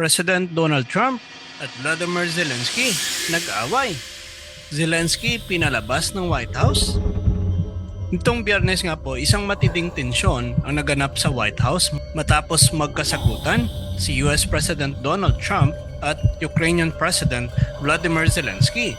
President Donald Trump at Vladimir Zelensky nag-away. Zelensky pinalabas ng White House. Nitong biyernes nga po, isang matinding tensyon ang naganap sa White House matapos magkasagutan si US President Donald Trump at Ukrainian President Vladimir Zelensky.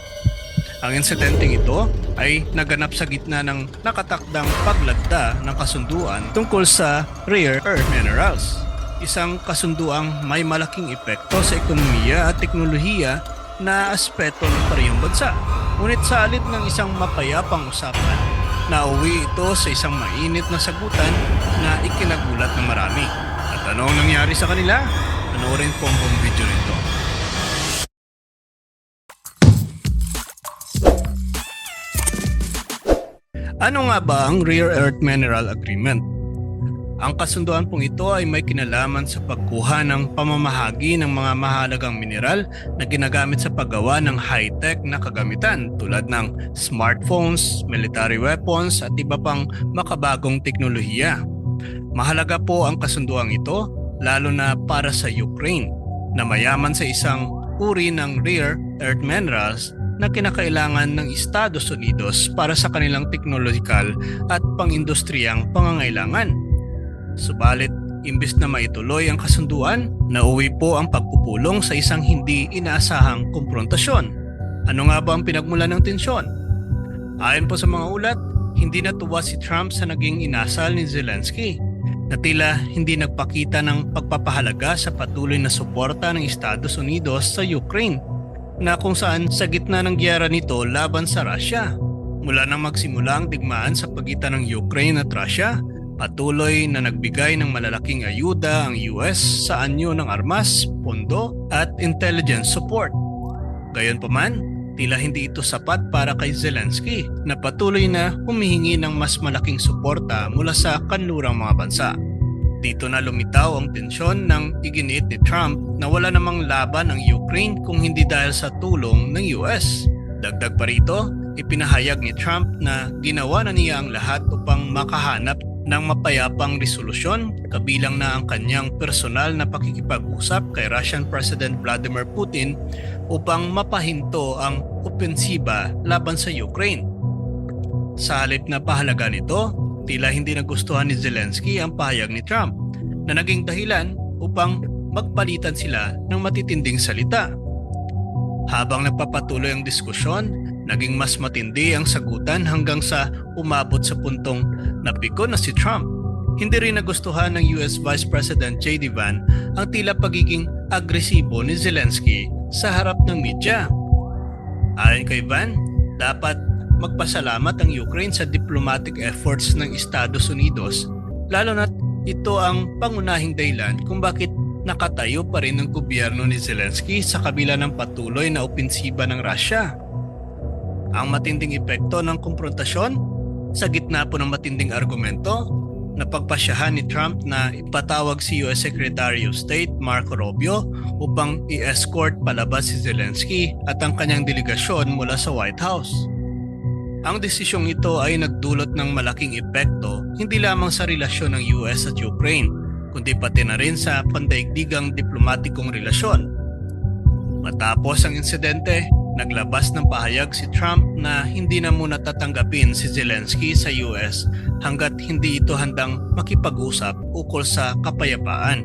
Ang insidenteng ito ay naganap sa gitna ng nakatakdang paglagda ng kasunduan tungkol sa rare earth minerals. Isang kasunduang may malaking epekto sa ekonomiya at teknolohiya na aspeto ng parehong bansa. Ngunit sa alit ng isang mapayapang usapan, nauwi ito sa isang mainit na sagutan na ikinagulat ng marami. At ano ang nangyari sa kanila? Panoorin po ang buong video nito. Ano nga ba ang Rare Earth Mineral Agreement? Ang kasunduan pong ito ay may kinalaman sa pagkuha ng pamamahagi ng mga mahalagang mineral na ginagamit sa paggawa ng high-tech na kagamitan tulad ng smartphones, military weapons at iba pang makabagong teknolohiya. Mahalaga po ang kasunduang ito lalo na para sa Ukraine na mayaman sa isang uri ng rare earth minerals na kinakailangan ng Estados Unidos para sa kanilang teknolohikal at pangindustriyang pangangailangan. Subalit, imbes na maituloy ang kasunduan, nauwi po ang pagpupulong sa isang hindi inaasahang komprontasyon. Ano nga ba ang pinagmulan ng tensyon? Ayon po sa mga ulat, hindi natuwa si Trump sa naging inasal ni Zelensky na tila hindi nagpakita ng pagpapahalaga sa patuloy na suporta ng Estados Unidos sa Ukraine na kung saan sa gitna ng giyera nito laban sa Russia. Mula nang magsimula ang digmaan sa pagitan ng Ukraine at Russia, patuloy na nagbigay ng malalaking ayuda ang US sa anyo ng armas, pondo at intelligence support. Gayunpaman, tila hindi ito sapat para kay Zelensky na patuloy na humihingi ng mas malaking suporta mula sa kanlurang mga bansa. Dito na lumitaw ang tensyon ng iginiit ni Trump na wala namang laban ang Ukraine kung hindi dahil sa tulong ng US. Dagdag pa rito, ipinahayag ni Trump na ginawa na niya ang lahat upang makahanap ng mapayapang resolusyon kabilang na ang kanyang personal na pakikipag-usap kay Russian President Vladimir Putin upang mapahinto ang opensiba laban sa Ukraine. Sa halip na pahalaga nito, tila hindi nagustuhan ni Zelensky ang pahayag ni Trump na naging dahilan upang magpalitan sila ng matitinding salita. Habang nagpapatuloy ang diskusyon, naging mas matindi ang sagutan hanggang sa umabot sa puntong napikon na si Trump. Hindi rin nagustuhan ng US Vice President J.D. Vance ang tila pagiging agresibo ni Zelensky sa harap ng media. Ayon kay Van, dapat magpasalamat ang Ukraine sa diplomatic efforts ng Estados Unidos lalo na't ito ang pangunahing dahilan kung bakit nakatayo pa rin ang gobyerno ni Zelensky sa kabila ng patuloy na opensiba ng Russia. Ang matinding epekto ng komprontasyon sa gitna po ng matinding argumento napagpasyahan ni Trump na ipatawag si US Secretary of State Marco Rubio upang i-escort palabas si Zelensky at ang kanyang delegasyon mula sa White House. Ang desisyong ito ay nagdulot ng malaking epekto hindi lamang sa relasyon ng US at Ukraine, kundi pati na rin sa pandaigdigang diplomatikong relasyon. Matapos ang insidente, naglabas ng pahayag si Trump na hindi na muna tatanggapin si Zelensky sa US hanggat hindi ito handang makipag-usap ukol sa kapayapaan.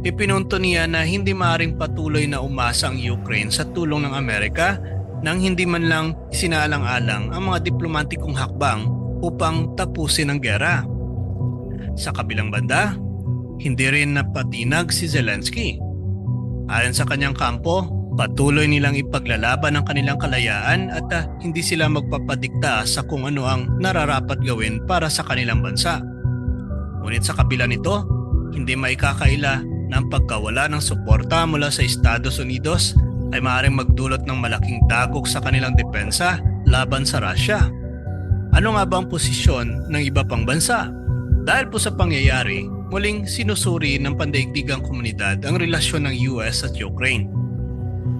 Ipinunto niya na hindi maaring patuloy na umasa ang Ukraine sa tulong ng Amerika nang hindi man lang isinaalang-alang ang mga diplomatikong hakbang upang tapusin ang gera. Sa kabilang banda, hindi rin napatinag si Zelensky. Ayon sa kanyang kampo, patuloy nilang ipaglalaban ang kanilang kalayaan at ah, hindi sila magpapadikta sa kung ano ang nararapat gawin para sa kanilang bansa. Ngunit sa kabila nito, hindi maikakaila na ang pagkawala ng suporta mula sa Estados Unidos ay maaaring magdulot ng malaking dagok sa kanilang depensa laban sa Russia. Ano nga ba ang posisyon ng iba pang bansa? Dahil po sa pangyayari, muling sinusuri ng pandaigdigang komunidad ang relasyon ng US at Ukraine.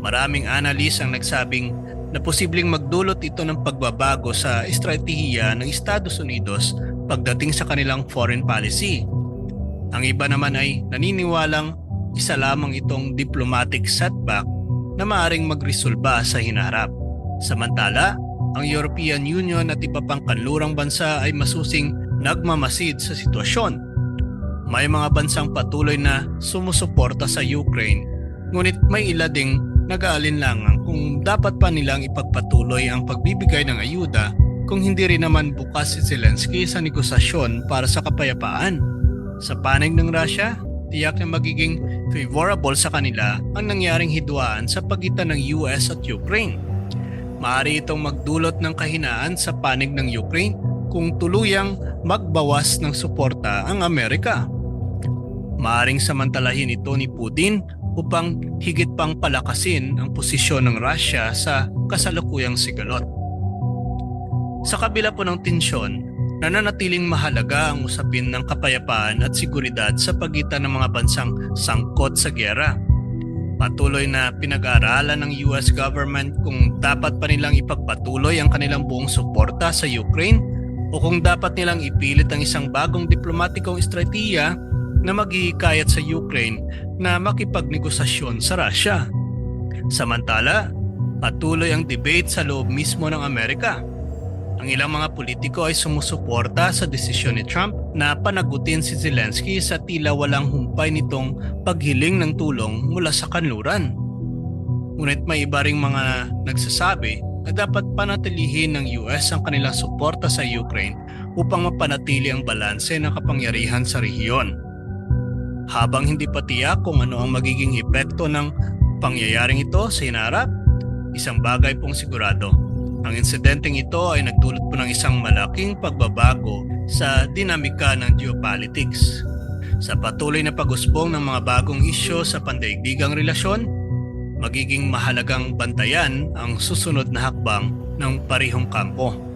Maraming analis ang nagsabing na posibleng magdulot ito ng pagbabago sa estratehiya ng Estados Unidos pagdating sa kanilang foreign policy. Ang iba naman ay naniniwalang isa lamang itong diplomatic setback na maaring magresolba sa hinaharap. Samantala, ang European Union at iba pang kanlurang bansa ay masusing nagmamasid sa sitwasyon. May mga bansang patuloy na sumusuporta sa Ukraine, ngunit may ila ding nag-aalinlangan kung dapat pa nilang ipagpatuloy ang pagbibigay ng ayuda kung hindi rin naman bukas si Zelensky sa negosasyon para sa kapayapaan. Sa panig ng Russia, tiyak na magiging favorable sa kanila ang nangyaring hidwaan sa pagitan ng US at Ukraine. Maaari itong magdulot ng kahinaan sa panig ng Ukraine kung tuluyang magbawas ng suporta ang Amerika. Maaring samantalahin ito ni Putin upang higit pang palakasin ang posisyon ng Russia sa kasalukuyang sigalot. Sa kabila po ng tensyon, nananatiling mahalaga ang usapin ng kapayapaan at seguridad sa pagitan ng mga bansang sangkot sa gera. Patuloy na pinag-aaralan ng US government kung dapat pa nilang ipagpatuloy ang kanilang buong suporta sa Ukraine o kung dapat nilang ipilit ang isang bagong diplomatikong estratehiya na maghihikayat sa Ukraine na makipagnegosasyon sa Russia. Samantala, patuloy ang debate sa loob mismo ng Amerika. Ang ilang mga politiko ay sumusuporta sa desisyon ni Trump na panagutin si Zelensky sa tila walang humpay nitong paghiling ng tulong mula sa kanluran. Ngunit may iba ring mga nagsasabi na dapat panatilihin ng US ang kanilang suporta sa Ukraine upang mapanatili ang balanse ng kapangyarihan sa rehiyon. Habang hindi pa tiyak kung ano ang magiging epekto ng pangyayaring ito sa hinarap, isang bagay pong sigurado. Ang insidenteng ito ay nagdulot po ng isang malaking pagbabago sa dinamika ng geopolitics. Sa patuloy na pag-usbong ng mga bagong isyo sa pandaigdigang relasyon, magiging mahalagang bantayan ang susunod na hakbang ng parihong kampo.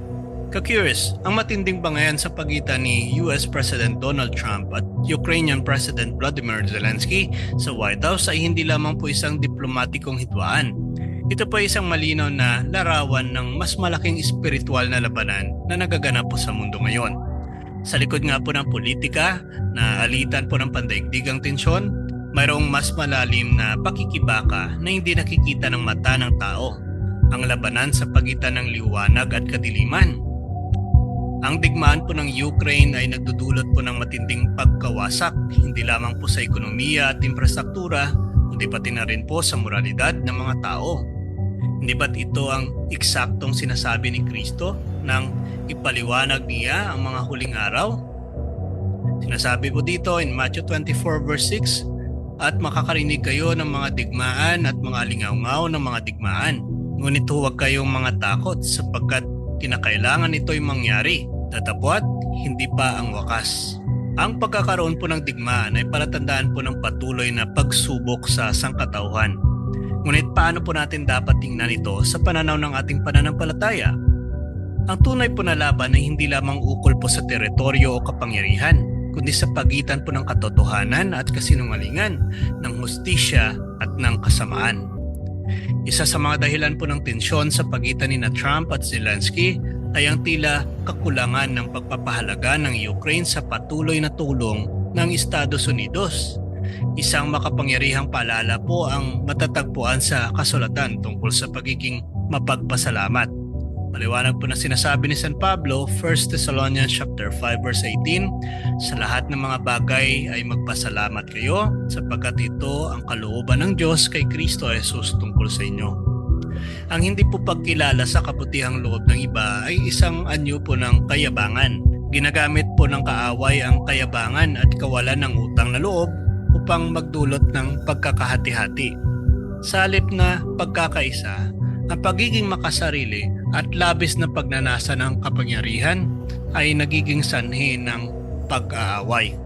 Ka-curious, ang matinding bangayan sa pagitan ni US President Donald Trump at Ukrainian President Vladimir Zelensky sa White House ay hindi lamang po isang diplomatikong hitwaan. Ito po ay isang malinaw na larawan ng mas malaking espiritual na labanan na nagaganap po sa mundo ngayon. Sa likod nga po ng politika na alitan po ng pandaigdigang tensyon, mayroong mas malalim na pakikibaka na hindi nakikita ng mata ng tao. Ang labanan sa pagitan ng liwanag at kadiliman. Ang digmaan po ng Ukraine ay nagdudulot po ng matinding pagkawasak, hindi lamang po sa ekonomiya at infrastruktura, kundi pati na rin po sa moralidad ng mga tao. Hindi ba't ito ang eksaktong sinasabi ni Kristo nang ipaliwanag niya ang mga huling araw? Sinasabi po dito in Matthew 24 verse 6, At makakarinig kayo ng mga digmaan at mga lingaw ng mga digmaan. Ngunit huwag kayong mga takot sapagkat kinakailangan ito'y mangyari. Tatapwat, hindi pa ang wakas. Ang pagkakaroon po ng digmaan ay palatandaan po ng patuloy na pagsubok sa sangkatauhan. Ngunit paano po natin dapat tingnan ito sa pananaw ng ating pananampalataya? Ang tunay po na laban ay hindi lamang ukol po sa teritoryo o kapangyarihan, kundi sa pagitan po ng katotohanan at kasinungalingan, ng hustisya at ng kasamaan. Isa sa mga dahilan po ng tensyon sa pagitan ni na Trump at Zelensky ay ang tila kakulangan ng pagpapahalaga ng Ukraine sa patuloy na tulong ng Estados Unidos. Isang makapangyarihang paalala po ang matatagpuan sa kasulatan tungkol sa pagiging mapagpasalamat. Maliwanag po na sinasabi ni San Pablo, 1 Thessalonians chapter 5 verse 18, sa lahat ng mga bagay ay magpasalamat kayo sapagkat ito ang kalooban ng Diyos kay Kristo Jesus tungkol sa inyo. Ang hindi po pagkilala sa kabutihang loob ng iba ay isang anyo po ng kayabangan. Ginagamit po ng kaaway ang kayabangan at kawalan ng utang na loob upang magdulot ng pagkakahati-hati. Sa na pagkakaisa, ang pagiging makasarili at labis na pagnanasa ng kapangyarihan ay nagiging sanhi ng pag-aaway.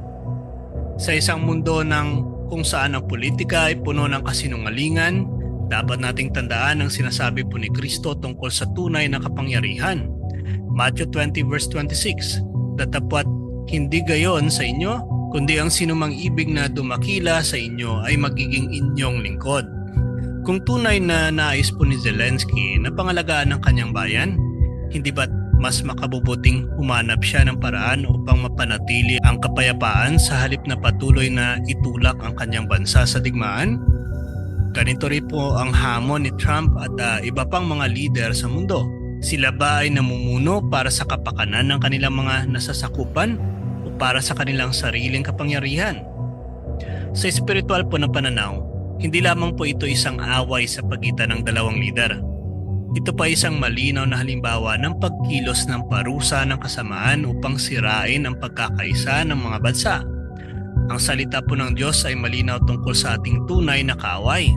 Sa isang mundo ng kung saan ang politika ay puno ng kasinungalingan, dapat nating tandaan ang sinasabi po ni Kristo tungkol sa tunay na kapangyarihan. Matthew 20 verse 26, Datapwat hindi gayon sa inyo, kundi ang sinumang ibig na dumakila sa inyo ay magiging inyong lingkod. Kung tunay na nais po ni Zelensky na pangalagaan ng kanyang bayan, hindi ba't mas makabubuting humanap siya ng paraan upang mapanatili ang kapayapaan sa halip na patuloy na itulak ang kanyang bansa sa digmaan? Ganito rin po ang hamon ni Trump at ah, iba pang mga leader sa mundo. Sila ba ay namumuno para sa kapakanan ng kanilang mga nasasakupan o para sa kanilang sariling kapangyarihan? Sa espiritual po na pananaw, hindi lamang po ito isang away sa pagitan ng dalawang lider. Ito pa isang malinaw na halimbawa ng pagkilos ng parusa ng kasamaan upang sirain ang pagkakaisa ng mga bansa. Ang salita po ng Diyos ay malinaw tungkol sa ating tunay na kaaway.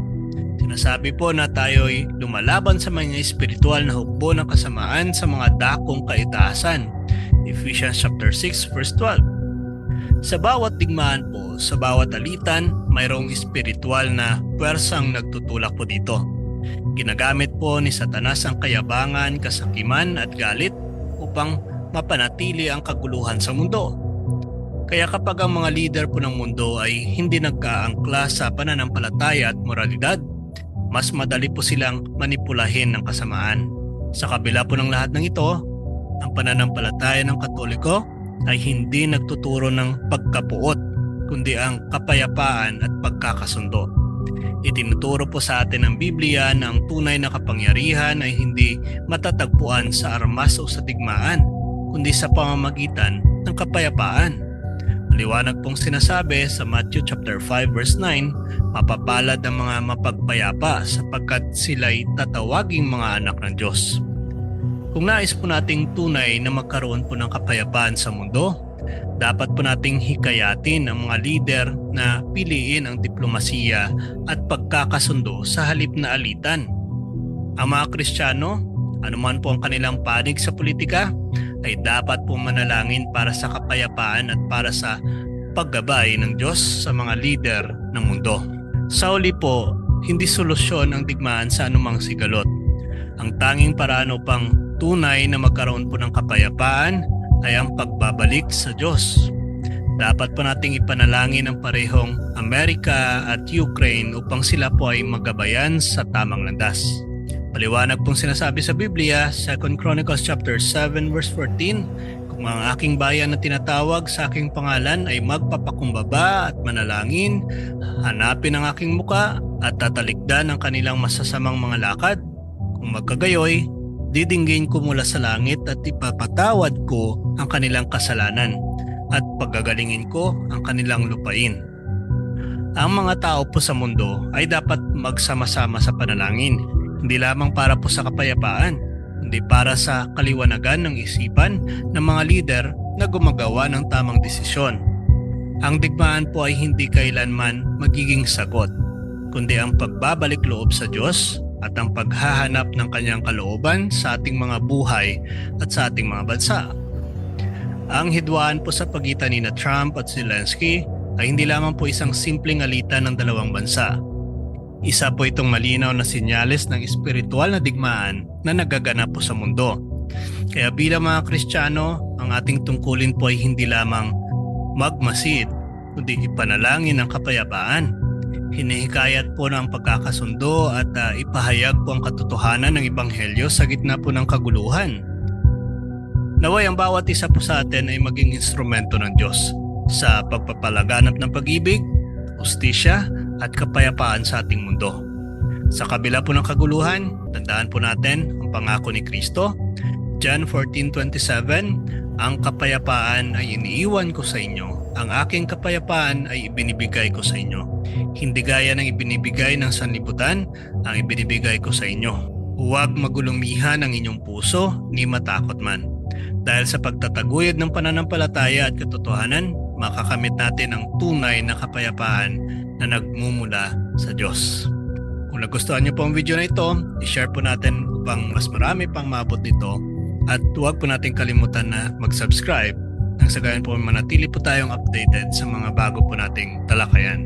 Sinasabi po na tayo ay lumalaban sa mga espiritual na hukbo ng kasamaan sa mga dakong kaitaasan. Ephesians chapter 6 verse 12. Sa bawat digmaan po, sa bawat alitan, mayroong espiritual na puwersang nagtutulak po dito. Ginagamit po ni Satanas ang kayabangan, kasakiman at galit upang mapanatili ang kaguluhan sa mundo. Kaya kapag ang mga leader po ng mundo ay hindi nagkaangkla sa pananampalataya at moralidad, mas madali po silang manipulahin ng kasamaan. Sa kabila po ng lahat ng ito, ang pananampalataya ng Katoliko ay hindi nagtuturo ng pagkapuot, kundi ang kapayapaan at pagkakasundo. Itinuturo po sa atin ng Biblia na ang tunay na kapangyarihan ay hindi matatagpuan sa armas o sa digmaan, kundi sa pamamagitan ng kapayapaan. Maliwanag pong sinasabi sa Matthew chapter 5 verse 9, mapapalad ang mga mapagpayapa sapagkat sila'y tatawaging mga anak ng Diyos. Kung nais po nating tunay na magkaroon po ng kapayapaan sa mundo, dapat po nating hikayatin ang mga leader na piliin ang diplomasiya at pagkakasundo sa halip na alitan. Ang mga Kristiyano, anuman po ang kanilang panig sa politika, ay dapat po manalangin para sa kapayapaan at para sa paggabay ng Diyos sa mga leader ng mundo. Sa uli po, hindi solusyon ang digmaan sa anumang sigalot. Ang tanging paraan upang tunay na magkaroon po ng kapayapaan ay ang pagbabalik sa Diyos. Dapat po nating ipanalangin ang parehong Amerika at Ukraine upang sila po ay magabayan sa tamang landas. Paliwanag pong sinasabi sa Biblia, 2 Chronicles chapter 7 verse 14, kung ang aking bayan na tinatawag sa aking pangalan ay magpapakumbaba at manalangin, hanapin ang aking muka at tatalikdan ang kanilang masasamang mga lakad, kung magkagayoy, didinggin ko mula sa langit at ipapatawad ko ang kanilang kasalanan at pagagalingin ko ang kanilang lupain. Ang mga tao po sa mundo ay dapat magsama-sama sa panalangin, hindi lamang para po sa kapayapaan, hindi para sa kaliwanagan ng isipan ng mga lider na gumagawa ng tamang desisyon. Ang digmaan po ay hindi kailanman magiging sagot, kundi ang pagbabalik loob sa Diyos at ang paghahanap ng kanyang kalooban sa ating mga buhay at sa ating mga bansa. Ang hidwaan po sa pagitan ni na Trump at Zelensky ay hindi lamang po isang simpleng alitan ng dalawang bansa. Isa po itong malinaw na sinyales ng espiritual na digmaan na nagaganap po sa mundo. Kaya bilang mga Kristiyano, ang ating tungkulin po ay hindi lamang magmasid, kundi ipanalangin ang kapayapaan Hinihikayat po ng pagkakasundo at uh, ipahayag po ang katotohanan ng Ebanghelyo sa gitna po ng kaguluhan. Naway ang bawat isa po sa atin ay maging instrumento ng Diyos sa pagpapalaganap ng pag-ibig, ustisya at kapayapaan sa ating mundo. Sa kabila po ng kaguluhan, tandaan po natin ang pangako ni Kristo. John 14.27 Ang kapayapaan ay iniiwan ko sa inyo. Ang aking kapayapaan ay ibinibigay ko sa inyo. Hindi gaya ng ibinibigay ng sanlibutan ang ibinibigay ko sa inyo. Huwag magulumihan ang inyong puso ni matakot man. Dahil sa pagtataguyod ng pananampalataya at katotohanan, makakamit natin ang tunay na kapayapaan na nagmumula sa Diyos. Kung nagustuhan niyo po ang video na ito, i-share po natin upang mas marami pang maabot nito at huwag po natin kalimutan na mag-subscribe nang sa gayon po manatili po tayong updated sa mga bago po nating talakayan.